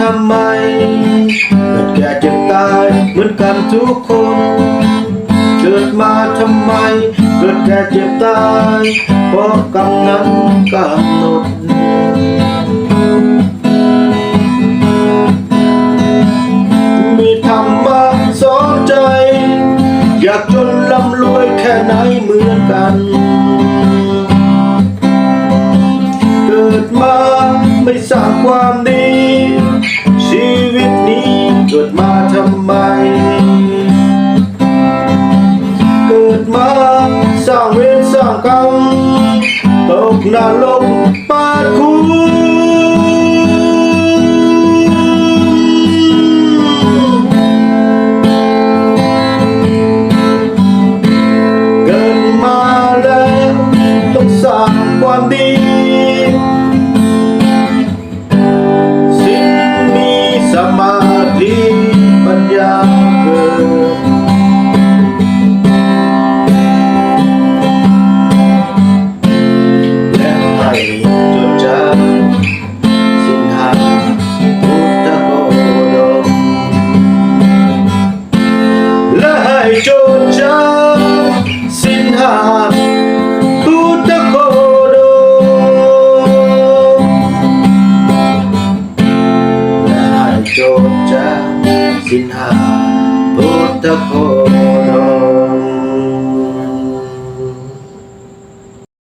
ทำไมเกิดแก่เจ็บตายเหมือนกันทุกคน เกิดมาทำไม เกิดแก่เจ็บตายเพราะกรรมนั้นกำหนดมีธรรมะสอนใจ อยากจนร่ำรวยแค่ไหนเหมือนกัน mơ sao nguyên sao công tục là lúc ba khu gần mà lên lúc sang quan đi Georgia, Sinha, Georgia, Sinha, Port Dakota.